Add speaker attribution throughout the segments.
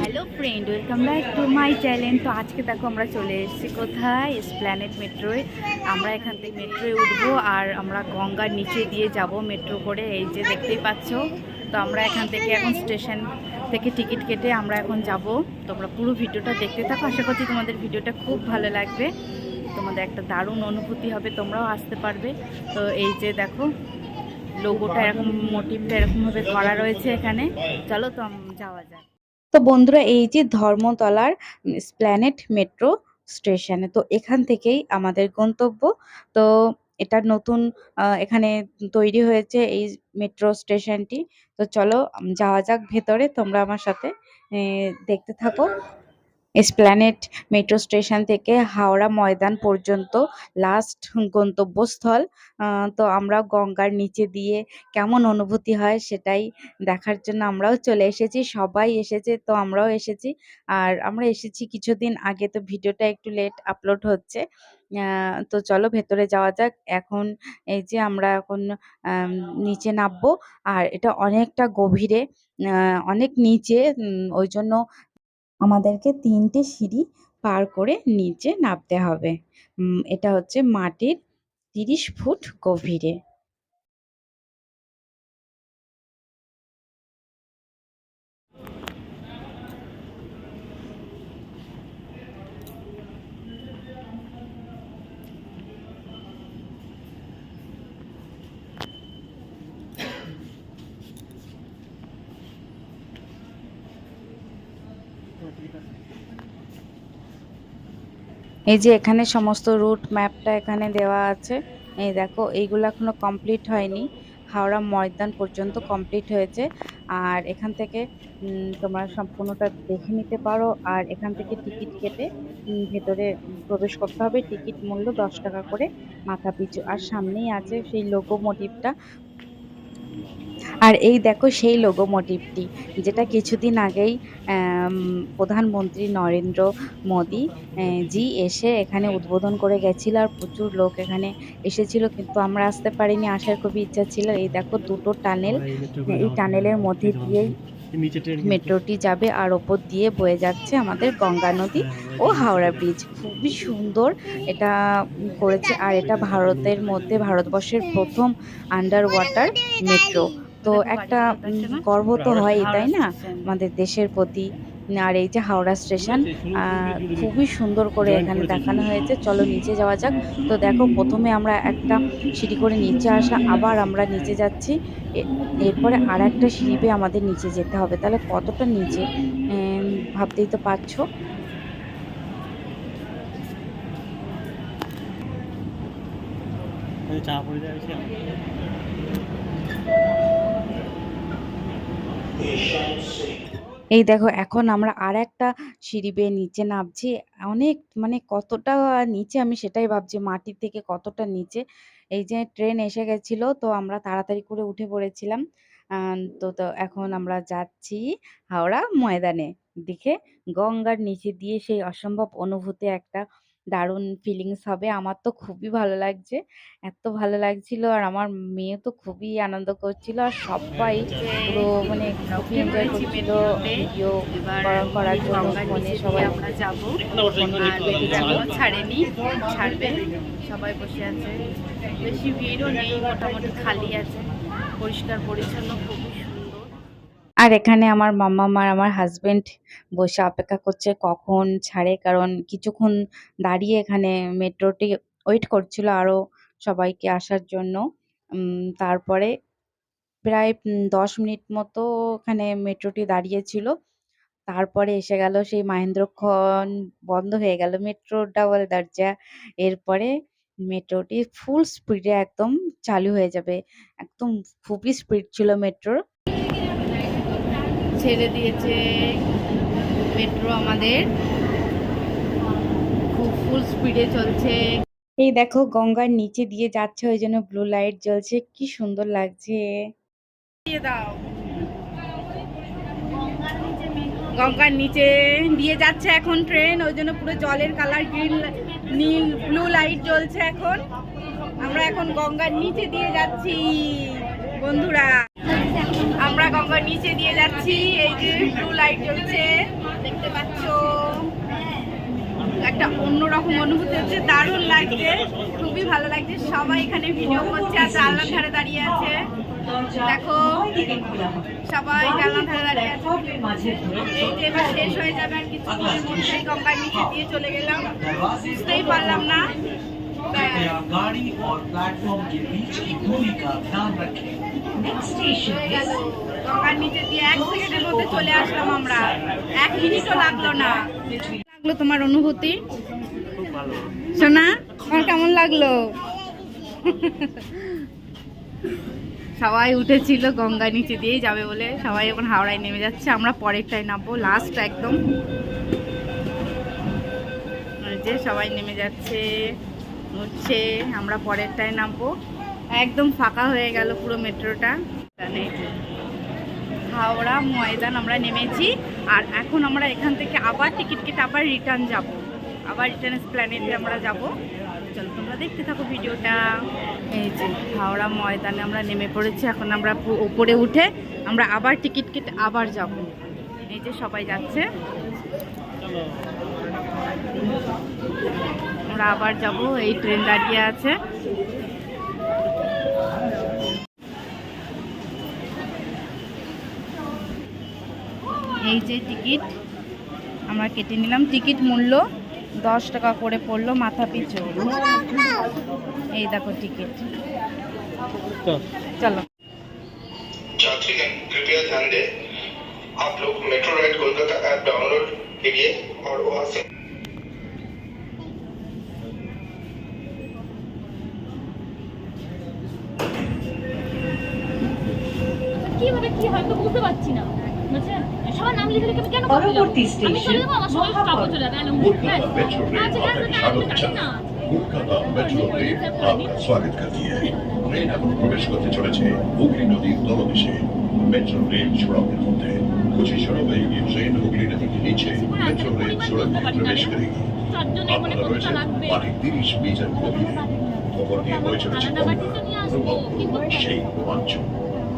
Speaker 1: Hello friend welcome back to my channel তো আজকে দেখো আমরা চলে এসেছি কোথায়? স্প্ল্যানেট মেট্রোয় আমরা এখান থেকে মেট্রোয় উঠবো আর আমরা গঙ্গার নিচে দিয়ে যাব মেট্রো করে। এই যে দেখতেই পাচ্ছ, তো আমরা এখান থেকে এখন স্টেশন থেকে টিকিট কেটে আমরা এখন যাব। তোমরা পুরো ভিডিওটা দেখতে থাকো। আশা করছি তোমাদের ভিডিওটা খুব ভালো লাগবে। তোমাদের একটা দারুণ অনুভূতি হবে, তোমরাও আসতে পারবে। তো এই যে দেখো লোগোটা এরকম মোটিভটা এরকমভাবে করা রয়েছে এখানে। চলো তো যাওয়া যাক। তো বন্ধুরা, এই যে ধর্মতলার স্প্ল্যানেট মেট্রো স্টেশনে তো এখান থেকেই আমাদের গন্তব্য। তো এটা নতুন এখানে তৈরি হয়েছে এই মেট্রো স্টেশনটি তো চলো যাওয়া যাক ভেতরে। তোমরা আমার সাথে দেখতে থাকো। এসপ্ল্যানেট মেট্রো স্টেশন থেকে হাওড়া ময়দান পর্যন্ত লাস্ট গন্তব্যস্থল। তো আমরা গঙ্গার নিচে দিয়ে কেমন অনুভূতি হয় সেটাই দেখার জন্য আমরাও চলে এসেছি, সবাই এসেছে তো আমরাও এসেছি। আর আমরা এসেছি কিছুদিন আগে তো ভিডিওটা একটু লেট আপলোড হচ্ছে। তো চলো ভেতরে যাওয়া যাক। এখন এই যে আমরা এখন নিচে নামবো। আর এটা অনেকটা গভীরে অনেক নিচে ওই জন্য আমাদেরকে তিনটে সিঁড়ি পার করে নিচে নামতে হবে। এটা হচ্ছে মাটির তিরিশ ফুট গভীরে। এই যে এখানে সমস্ত রুট ম্যাপটা এখানে দেওয়া আছে। এই দেখো, এইগুলো এখনও কমপ্লিট হয়নি। হাওড়া ময়দান পর্যন্ত কমপ্লিট হয়েছে। আর এখান থেকে তোমরা সম্পূর্ণটা দেখে নিতে পারো। আর এখান থেকে টিকিট কেটে ভেতরে প্রবেশ করতে হবে। টিকিট মূল্য দশ টাকা করে মাথা পিছু আর সামনেই আছে সেই লোগো মোটিভটা আর এই দেখো সেই লোগো মোটিভটি যেটা কিছুদিন আগেই প্রধানমন্ত্রী নরেন্দ্র মোদি জি এসে এখানে উদ্বোধন করে গেছিল আর প্রচুর লোক এখানে এসেছিল কিন্তু আমরা আসতে পারিনি আসার খুবই ইচ্ছা ছিল। এই দেখো দুটো টানেল এই টানেলের মধ্যে দিয়েই মেট্রোটি যাবে আর ওপর দিয়ে বয়ে যাচ্ছে আমাদের গঙ্গা নদী ও হাওড়া ব্রিজ। খুবই সুন্দর এটা করেছে আর এটা ভারতের মধ্যে ভারতবর্ষের প্রথম আন্ডার ওয়াটার মেট্রো। তো একটা গর্ব তো হয় তাই না? আমাদের দেশের প্রতি আর এই যে হাওড়া স্টেশন খুবই সুন্দর করে এখানে দেখানো হয়েছে। চলো নিচে যাওয়া যাক। তো দেখো প্রথমে আমরা একটা সিঁড়ি করে নিচে আসা আবার আমরা নিচে যাচ্ছি। এ- এরপরে আর একটা সিঁড়ি বেয়ে আমাদের নিচে যেতে হবে। তাহলে কতটা নিচে? ভাবতেই তো পারছ?
Speaker 2: চা পড়ে যাচ্ছে
Speaker 1: এই দেখো, এখন আমরা আর একটা সিঁড়ি বেয়ে নিচে নামছি। অনেক মানে কতটা নিচে আমি সেটাই ভাবছি, মাটির থেকে কতটা নিচে। এই যে ট্রেন এসে গেছিল, তো আমরা তাড়াতাড়ি করে উঠে পড়েছিলাম। তো তো এখন আমরা যাচ্ছি হাওড়া ময়দানে। দেখে গঙ্গার নিচে দিয়ে সেই অসম্ভব অনুভূতি একটা দারুণ ফিলিংস হবে। আমার তো খুবই ভালো লাগছে এত ভালো লাগছিল আর আমার মেয়ে তো খুবই আনন্দ করছিল আর সবাই পুরো মানে খুবই এনজয় করছিল ভিডিও করা- করার জন্য ফোনে সবাই। আমরা যাব। ছাড়েনি ছাড়বে। সবাই বসে আছে। বেশি ভিড়ও নেই মোটামুটি খালি আছে। পরিষ্কার পরিচ্ছন্ন সুন্দর আর এখানে আমার মাম্মা আর আমার হাজবেন্ড বসে অপেক্ষা করছে কখন ছাড়ে, কারণ কিছুক্ষণ দাঁড়িয়ে এখানে মেট্রোটি ওয়েট করছিল আরও সবাইকে আসার জন্য। তারপরে প্রায় দশ মিনিট মতো ওখানে মেট্রোটি দাঁড়িয়েছিল। তারপরে এসে গেল সেই মাহেন্দ্রক্ষণ বন্ধ হয়ে গেল মেট্রো ডাবল দরজা। এরপরে মেট্রোটি ফুল স্পিডে একদম চালু হয়ে যাবে। একদম খুবই স্পিড ছিল মেট্রোর। ছেড়ে দিয়েছে মেট্রো আমাদের। খুব ফুল স্পিডে চলছে। এই দেখো গঙ্গার নিচে দিয়ে যাচ্ছে ওই জন্য ব্লু লাইট জ্বলছে। কি সুন্দর লাগছে। দাও। গঙ্গার নিচে দিয়ে যাচ্ছে এখন ট্রেন ওই জন্য পুরো জলের কালার গ্রিন নীল ব্লু লাইট জ্বলছে এখন। আমরা এখন গঙ্গার নিচে দিয়ে যাচ্ছি।
Speaker 3: আমরা গঙ্গার নিচে দিয়ে যাচ্ছি এই যে ব্লু লাইট জ্বলছে দেখতে পাচ্ছ একটা অন্যরকম অনুভূতি হচ্ছে দারুণ লাগছে খুবই ভালো লাগছে সবাই এখানে ভিডিও করছে আর জানলার ধারে দাঁড়িয়ে আছে
Speaker 4: দরজা
Speaker 3: দেখো।
Speaker 4: উভয় দিকে খোলা হবে
Speaker 3: সবাই জানলার ধারে দাঁড়িয়ে আছে
Speaker 4: প্ল্যাটফর্মের মাঝের দূরত্ব
Speaker 3: এই যে এবার শেষ হয়ে যাবে আর কিছুক্ষণের মধ্যেই গঙ্গার নিচে দিয়ে চলে গেলাম বুঝতেই পারলাম না ব্যাস।
Speaker 2: कृपया गाड़ी और प्लेटफॉर्म के बीच की दूरी का ध्यान रखें
Speaker 4: নেক্সট স্টেশন
Speaker 3: হয়ে গেল গঙ্গার নিচে দিয়ে এক সেকেন্ডের মধ্যে চলে আসলাম আমরা। এক মিনিটও লাগল না। লাগল তোমার অনুভূতি? সোনা, তোমার কেমন লাগল? সবাই উঠেছিল, গঙ্গা নিচে দিয়েই যাবে বলে। সবাই এখন হাওড়ায় নেমে যাচ্ছে। আমরা পরেরটায় নামবো লাস্ট একদম। যে সবাই নেমে যাচ্ছে, উঠছে, আমরা পরেরটায় নামবো। একদম ফাঁকা হয়ে গেল পুরো মেট্রোটা। হাওড়া, ময়দান আমরা নেমেছি। আর এখন আমরা এখান থেকে আবার টিকিট কেটে আবার রিটার্ন যাব। আবার রিটার্ন প্ল্যানেটে আমরা যাব। চলো, তোমরা দেখতে থাকো ভিডিওটা। এই যে হাওড়া, ময়দানে আমরা নেমে পড়েছি। এখন আমরা উপরে উঠে আমরা আবার টিকিট কেটে আবার যাব। এই যে সবাই যাচ্ছে। আমরা আবার যাব। এই ট্রেন দাঁড়িয়ে আছে। এই যে টিকিট আমরা কেটে নিলাম টিকিট মূল্য দশ টাকা করে পড়লো মাথা পিছু এই দেখো টিকিট চলো
Speaker 5: यात्रीगण कृपया ध्यान दें आप लोग metro ride Kolkata app download कीजिए और वहां से
Speaker 6: কিভাবে কি হয় তো বুঝতে পারছি না
Speaker 4: পরবর্তী স্টেশন
Speaker 7: স্বাগত। করতে ট্রেন এখন প্রবেশ করতে চলেছে হুগলি নদীর নিয়ে বয়ে চলেছে সেই রোমাঞ্চ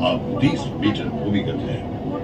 Speaker 7: আর তিরিশ মিটার ভূমিগত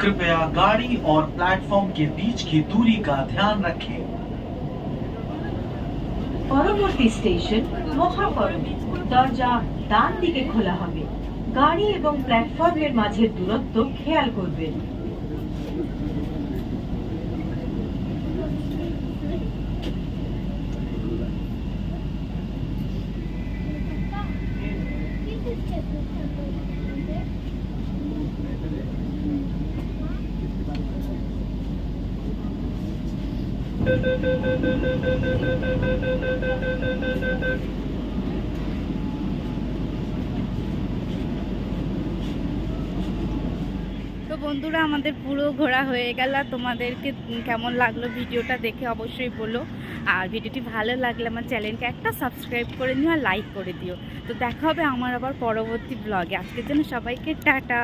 Speaker 2: कृपया गाड़ी और प्लेटफॉर्म के बीच की दूरी का ध्यान रखें
Speaker 4: পরবর্তী স্টেশন মহাকরণ দরজা ডান দিকে খোলা হবে গাড়ি এবং প্ল্যাটফর্মের মাঝের দূরত্ব খেয়াল করবেন
Speaker 3: তো বন্ধুরা, আমাদের পুরো ঘোরা হয়ে গেল। তোমাদেরকে কেমন লাগল ভিডিওটা দেখে অবশ্যই বলো। আর ভিডিওটি ভালো লাগলে আমার চ্যানেলকে একটা সাবস্ক্রাইব করে নিও আর লাইক করে দিও। তো দেখা হবে আমার আবার পরবর্তী ব্লগে আজকের জন্য সবাইকে টাটা।